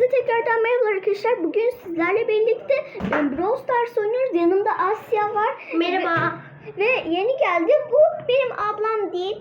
Hepinize tekrardan merhaba arkadaşlar. Bugün sizlerle birlikte e, Brawl Stars oynuyoruz. Yanımda Asya var. Merhaba. Ve, ve yeni geldi. Bu benim ablam değil.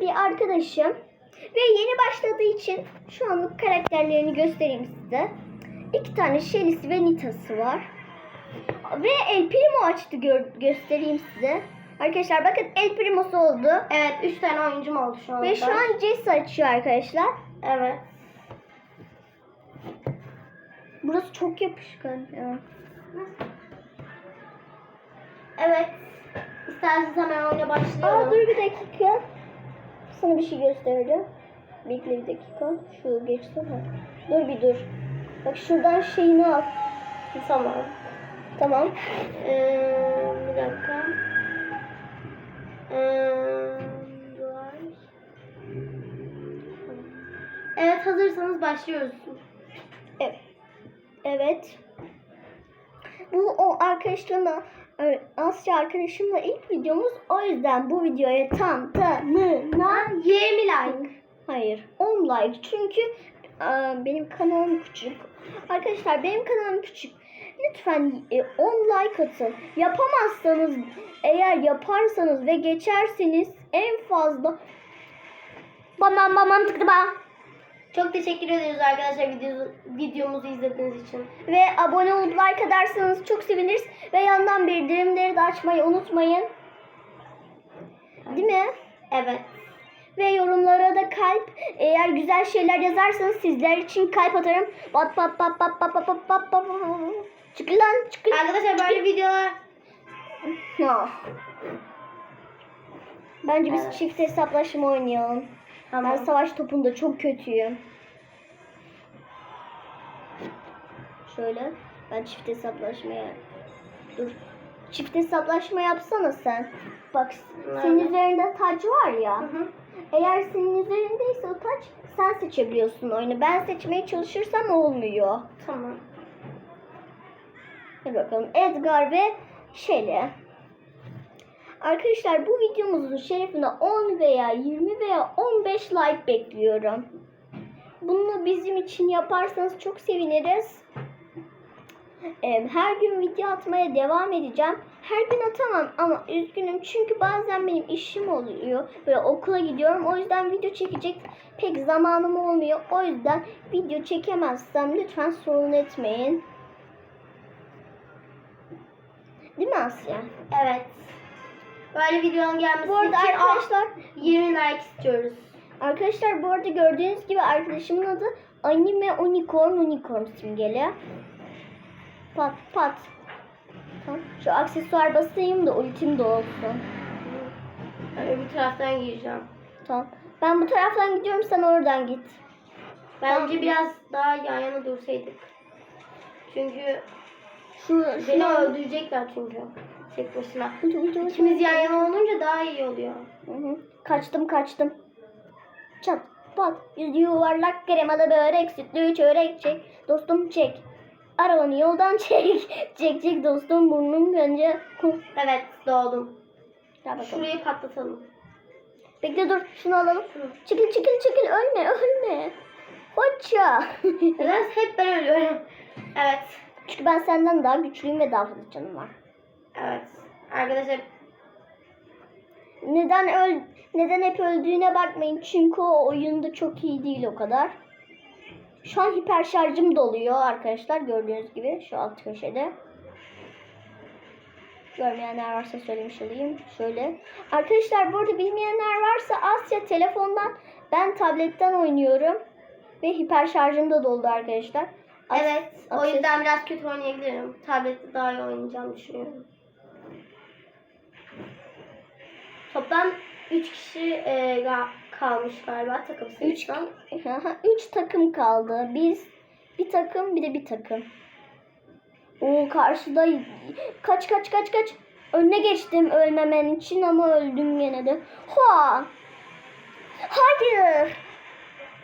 Bir arkadaşım. Ve yeni başladığı için şu anlık karakterlerini göstereyim size. İki tane Shelly'si ve Nita'sı var. Ve El Primo açtı gö- göstereyim size. Arkadaşlar bakın El Primo'su oldu. Evet 3 tane oyuncum oldu şu anda. Ve şu an Jess açıyor arkadaşlar. Evet. Burası çok yapışkan. Ya. Evet. İsterseniz hemen oyuna başlayalım. Aa dur bir dakika. Sana bir şey göstereceğim. Bekle bir dakika. Şu geçsene. Dur bir dur. Bak şuradan şeyini al. Tamam. Tamam. Ee, bir dakika. Ee. Evet hazırsanız başlıyoruz. Evet. Bu o arkadaşlarımla e, Asya arkadaşımla ilk videomuz. O yüzden bu videoya tam tamına 20 like. Hayır 10 like çünkü e, benim kanalım küçük. Arkadaşlar benim kanalım küçük. Lütfen e, 10 like atın. Yapamazsanız eğer yaparsanız ve geçerseniz en fazla Bam bam bam tıkı bam. Çok teşekkür ederiz arkadaşlar videomuzu, videomuzu izlediğiniz için. ve abone olup like atarsanız çok seviniriz. Ve yandan bildirimleri de açmayı unutmayın. Değil mi? Evet. Ve yorumlara da kalp eğer güzel şeyler yazarsanız sizler için kalp atarım. Bat bat bat bat bat bat bat bat bat. Çıkın lan çıkın. Arkadaşlar böyle videolar Ya. Bence biz Evet. çift hesaplaşma oynayalım. Tamam. Ben savaş topunda çok kötüyüm. Şöyle. Ben çift hesaplaşmaya... Dur. Çift hesaplaşma yapsana sen. Bak senin Nerede? üzerinde taç var ya. Hı hı. Eğer senin üzerindeyse o taç sen seçebiliyorsun oyunu. Ben seçmeye çalışırsam olmuyor. Tamam. Hadi bakalım Edgar ve Shelly. Arkadaşlar bu videomuzun şerefine 10 veya 20 veya 15 like bekliyorum. Bunu bizim için yaparsanız çok seviniriz. Ee, Her gün video atmaya devam edeceğim. Her gün atamam ama üzgünüm çünkü bazen benim işim oluyor. Böyle okula gidiyorum. O yüzden video çekecek pek zamanım olmuyor. O yüzden video çekemezsem lütfen sorun etmeyin. Değil mi Asya? Evet. Böyle videonun gelmesi Bu arada için arkadaşlar 20 like istiyoruz. Arkadaşlar bu arada gördüğünüz gibi arkadaşımın adı Anime Unicorn Unicorn simgeli. Pat pat. Tamam. Şu aksesuar basayım da ultim de olsun. Ben öbür taraftan gireceğim. Tamam. Ben bu taraftan gidiyorum sen oradan git. Bence Tamam. biraz daha yan yana dursaydık. Çünkü Şu, beni şunu öldürecekler çünkü. Tek başına. İkimiz yan yana olunca daha iyi oluyor. Hı hı. Kaçtım kaçtım. Çat pat. Yüz yuvarlak kremalı börek sütlü çörek çek. Dostum çek. Arabanı yoldan çek. çek çek dostum burnum önce. Evet doğdum. Gel bakalım. Şurayı patlatalım. Bekle dur şunu alalım. Çekil çekil çekil ölme ölme. Hoşça. Neden hep ben ölüyorum? Evet. Çünkü ben senden daha güçlüyüm ve daha fazla canım var. Evet. Arkadaşlar Neden öl neden hep öldüğüne bakmayın. Çünkü o oyunda çok iyi değil o kadar. Şu an hiper şarjım doluyor arkadaşlar gördüğünüz gibi şu alt köşede. Görmeyenler varsa söylemiş olayım. Şöyle. Arkadaşlar bu arada bilmeyenler varsa Asya telefondan ben tabletten oynuyorum. Ve hiper şarjım da doldu arkadaşlar. As- evet. O yüzden biraz kötü oynayabilirim. Tablette daha iyi oynayacağımı düşünüyorum. Toplam 3 kişi e, kalmış galiba takım sayısından. Aha, üç takım kaldı. Biz bir takım bir de bir takım. O karşıda kaç kaç kaç kaç. Önüne geçtim ölmemen için ama öldüm gene de. Ha! Hayır!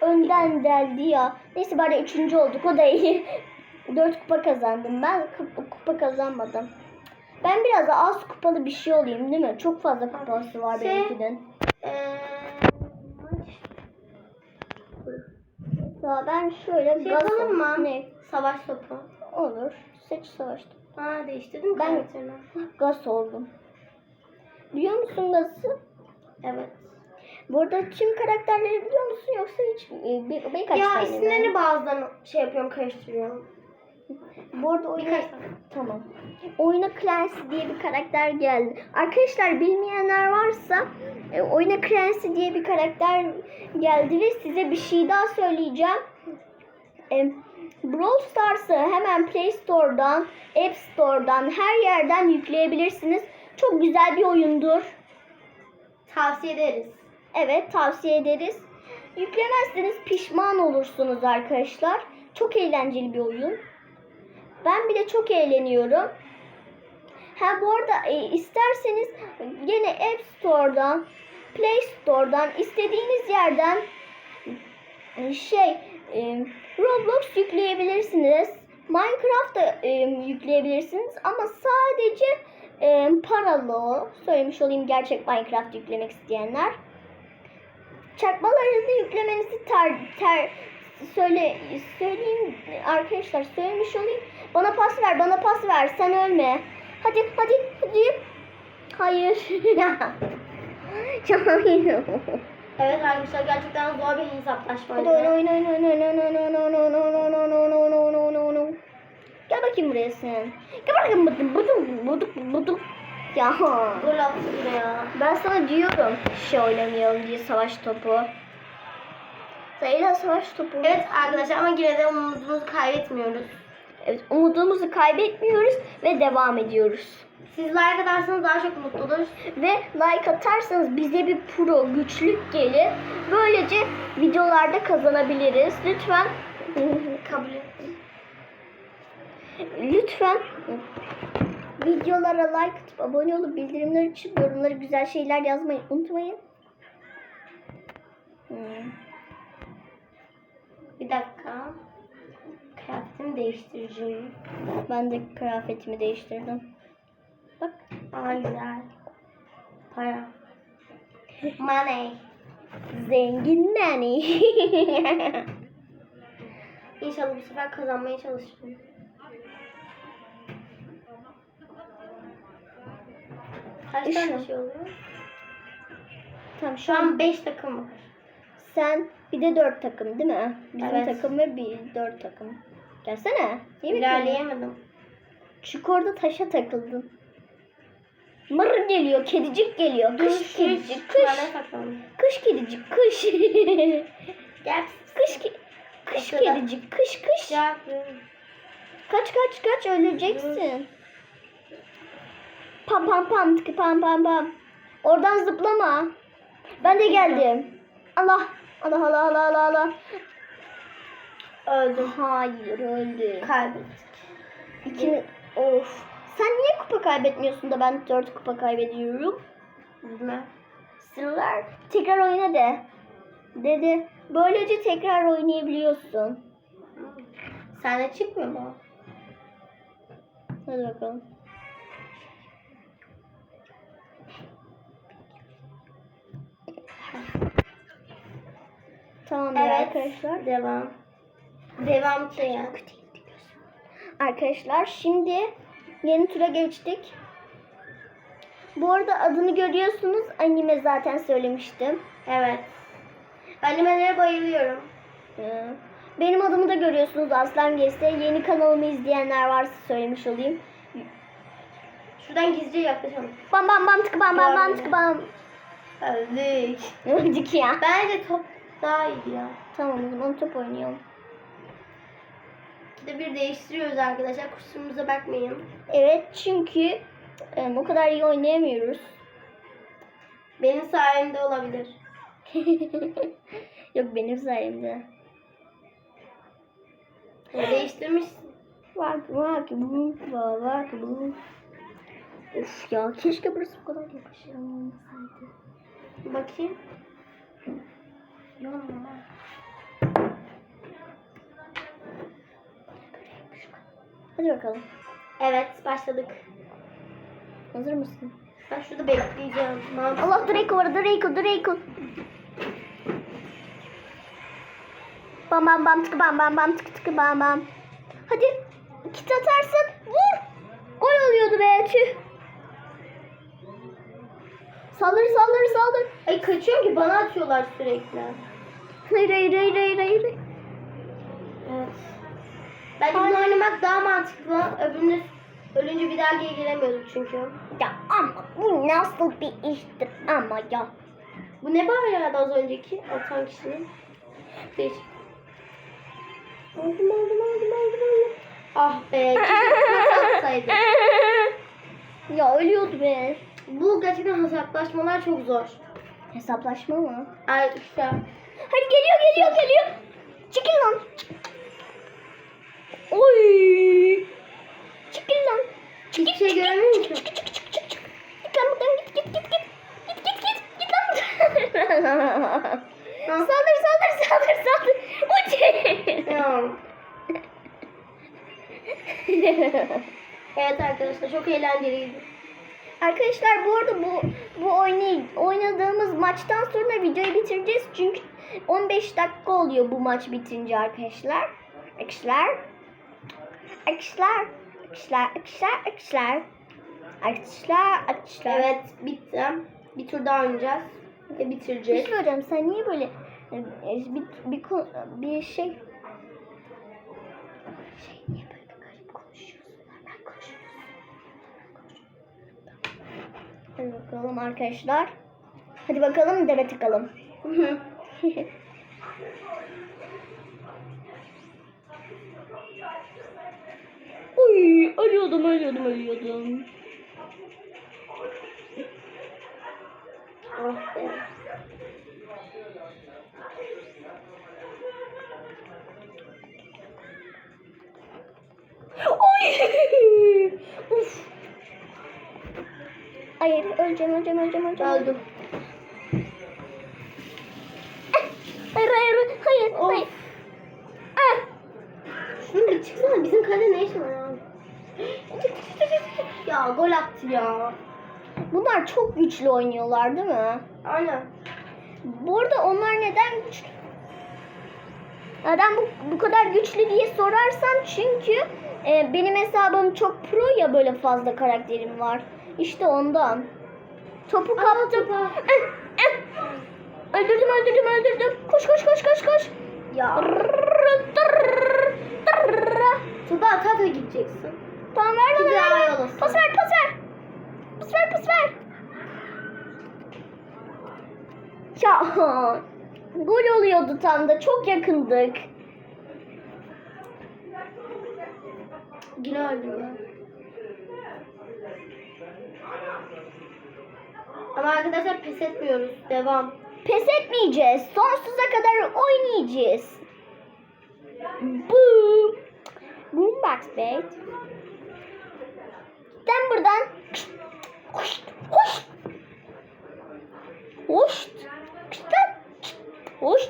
Önden deldi ya. Neyse bari üçüncü olduk o da iyi. Dört kupa kazandım ben. kup- Kupa kazanmadım. Ben biraz da az kupalı bir şey olayım değil mi? Çok fazla kupası var Şey- benimkinin. Ee, Ya ben şöyle Şey yapalım mı? Ne? Savaş topu. Olur. Seç savaştım. Aa değiştirdim Ben- karakterini. Gaz oldum. Biliyor musun gazı? Evet. Bu arada tüm karakterleri biliyor musun yoksa hiç e, bir, birkaç ya tane mi? isimlerini bazen şey yapıyorum karıştırıyorum. Bu arada oyuna... Birkaç tane. Tamam. Oyuna Clancy diye bir karakter geldi. Arkadaşlar bilmeyenler varsa e, oyuna Clancy diye bir karakter geldi ve size bir şey daha söyleyeceğim. E, Brawl Stars'ı hemen Play Store'dan, App Store'dan her yerden yükleyebilirsiniz. Çok güzel bir oyundur. Tavsiye ederiz. Evet tavsiye ederiz. Yüklemezseniz pişman olursunuz arkadaşlar. Çok eğlenceli bir oyun. Ben bile çok eğleniyorum. Ha bu arada e, isterseniz yine App Store'dan, Play Store'dan istediğiniz yerden e, şey e, Roblox yükleyebilirsiniz. Minecraft da e, yükleyebilirsiniz ama sadece e, paralı. Söylemiş olayım gerçek Minecraft yüklemek isteyenler. Çakmaları da yüklemenizi ter, ter söyle söyleyeyim arkadaşlar söylemiş olayım. Bana pas ver, bana pas ver. Sen ölme. Hadi, hadi, hadi. Hayır. Hayır. Evet arkadaşlar gerçekten zor bir hesaplaşmaydı. Hadi oyna oyna oyna oyna oyna oyna oyna oyna oyna oyna oyna oyna oyna oyna oyna oyna Gel bakayım buraya sen. Gel bakayım buduk buduk buduk buduk. Ya Dur ya. ben sana diyorum şey oynamayalım diye savaş topu. Sayıla savaş topu. Evet arkadaşlar ama yine de umudumuzu kaybetmiyoruz. Evet, umudumuzu kaybetmiyoruz ve devam ediyoruz. Siz like atarsanız daha çok mutlu oluruz. Ve like atarsanız bize bir pro güçlük gelir. Böylece videolarda kazanabiliriz. Lütfen Kabul lütfen videolara like atıp abone olup bildirimleri açıp yorumlara güzel şeyler yazmayı unutmayın. Hmm. Bir dakika. Kıyafetimi değiştireceğim. Ben de kıyafetimi değiştirdim. Bak. Aa güzel. Para. Money. Zengin nani. İnşallah bu sefer kazanmaya çalışırım. Kaç tane İnşallah. şey oluyor? tamam şu an an 5 takım var. sen bir de dört takım değil mi? Bizim Evet. takım ve bir dört takım. Gelsene. Niye? İlerleyemedim. Çünkü orada taşa takıldın. Mır geliyor, kedicik geliyor. Kış kedicik, kış. Kış kedicik, kış. Gel. kış ke Kış O kadar. kedicik, kış kış. Gel. Kaç kaç kaç öleceksin. Pam pam pam tıkı pam pam pam. Oradan zıplama. Ben de geldim. Allah. Allah Allah Allah Allah Allah. Öldüm. Hayır öldü. Kaybettik. İkini... Of. Sen niye kupa kaybetmiyorsun da ben dört kupa kaybediyorum? Bilmem. Sırlar. Tekrar oyna de. Dedi. Böylece tekrar oynayabiliyorsun. Sende çıkmıyor mu? Hadi bakalım. Tamamdır Evet. arkadaşlar. Devam. Devam ya. Arkadaşlar şimdi yeni tura geçtik. Bu arada adını görüyorsunuz. Anime zaten söylemiştim. Evet. Animelere bayılıyorum. Ee, Benim adımı da görüyorsunuz Aslan Gez'de. Yeni kanalımı izleyenler varsa söylemiş olayım. Şuradan gizlice yaklaşalım. Bam bam bam tıkı bam bam bam tıkı bam. Öldük. Öldük ya. Bence top daha iyiydi ya. Tamam o zaman top oynayalım. İkide bir değiştiriyoruz arkadaşlar. Kusurumuza bakmayın. Evet çünkü e, o kadar iyi oynayamıyoruz. Benim sayemde olabilir. Yok benim sayemde. Ya değiştirmişsin. Bak bak bu bak bu. Of ya keşke burası bu kadar yakışır olmasaydı. Bakayım. Yok Hadi bakalım. Evet başladık. Hazır mısın? Ben şurada bekleyeceğim. Allah Draco var Draco Draco. Bam bam bam tıkı bam bam bam tıkı tıkı bam bam. Hadi kit atarsın. Vur. Gol oluyordu be tüh. Saldır saldır saldır. Ay kaçıyorum ki bana atıyorlar sürekli. Hayır hayır hayır hayır hayır. Bence bunu oynamak daha mantıklı. Öbürünü ölünce bir daha geri giremiyorduk çünkü. Ya ama bu nasıl bir iştir ama ya. Bu ne bağırıyordu az önceki atan kişinin? Değişik. Aldım aldım aldım aldım aldım. Ah be keşke atsaydım. ya ölüyordu be. Bu gerçekten hesaplaşmalar çok zor. Hesaplaşma mı? Ay işte. Hadi geliyor geliyor geliyor. Çekil lan. Oy. Çekil lan. Hiçbir şey göremiyorum ki. Çık çık çık çık çık. Git lan buradan git git git git. Git git git. Git lan saldır saldır saldır saldır. Uç. Evet arkadaşlar çok eğlenceliydi. Arkadaşlar bu arada bu bu oynay oynadığımız maçtan sonra videoyu bitireceğiz çünkü 15 dakika oluyor bu maç bitince arkadaşlar. Arkadaşlar. Arkadaşlar. Arkadaşlar. Arkadaşlar. Arkadaşlar. Arkadaşlar. Arkadaşlar. Evet bitti. Bir tur daha oynayacağız. Ve Bir bitireceğiz. şey hocam sen niye böyle e, bir bir, ko- bir şey şey niye böyle garip konuşuyorsun? Hadi bakalım arkadaşlar. Hadi bakalım deve tıkalım. Uy, ölüyordum, ölüyordum, ölüyordum. ah be. Oy! Uf. Hayır, öleceğim, öleceğim, öleceğim, öleceğim. Öldüm. Hayır, hayır, hayır, Of. hayır. Ah! Şunu bir çıksana bizim kalede ne işin var ya? Ya gol attı ya. Bunlar çok güçlü oynuyorlar değil mi? Aynen. Bu arada onlar neden güçlü? Neden bu, bu kadar güçlü diye sorarsan çünkü e, benim hesabım çok pro ya böyle fazla karakterim var. İşte ondan. Topu kaptım. Eh, eh. Öldürdüm öldürdüm öldürdüm. Koş koş koş koş koş. Ya. Ata ata gideceksin. Tamam ver bana ver. yolasın. Pas ver pas ver. Pas ver pas ver. Ya gol oluyordu tam da çok yakındık. Yine öldüm. Ama arkadaşlar pes etmiyoruz. Devam. Pes etmeyeceğiz. Sonsuza kadar oynayacağız. Boom. Boombox bait. Giden buradan. Hoş. Hoş. Giden. Hoş.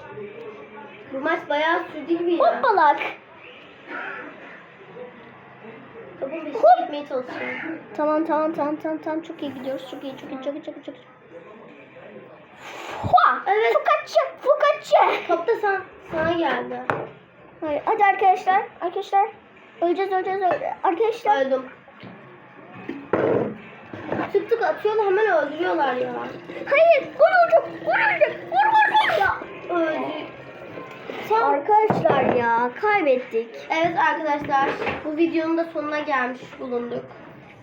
Bu maç bayağı sürdü gibi ya. Hoppalak. Topun Hop. gitmeye çalışıyorum. Tamam tamam tamam tamam tamam çok iyi gidiyoruz çok iyi çok iyi çok iyi çok iyi çok iyi. Hua! Evet. Fukacı! Fukacı! Top da sana, sana geldi. Hayır, hadi arkadaşlar. Arkadaşlar. Öleceğiz öleceğiz öleceğiz. Arkadaşlar. Öldüm. Tık tık atıyorlar hemen öldürüyorlar ya. Hayır. Olacak. Gol olacak. Vur vur vur. Ya. Öldü. Tam Arkadaşlar ya kaybettik. Evet arkadaşlar bu videonun da sonuna gelmiş bulunduk.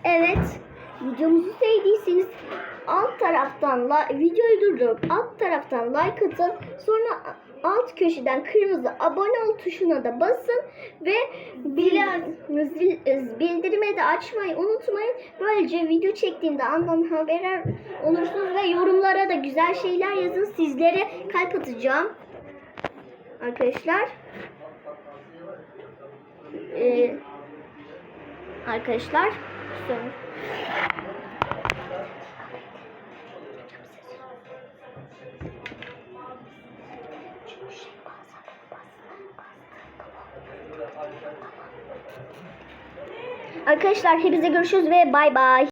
Evet. Videomuzu sevdiyseniz alt taraftan videoyu durdurup alt taraftan like atın. Sonra alt köşeden kırmızı abone ol tuşuna da basın ve bil- bil- bildirime de açmayı unutmayın. Böylece video çektiğimde andan haber olursunuz ve yorumlara da güzel şeyler yazın. Sizlere kalp atacağım. Arkadaşlar. Ee, arkadaşlar. Sonra. Arkadaşlar hepinize görüşürüz ve bay bay.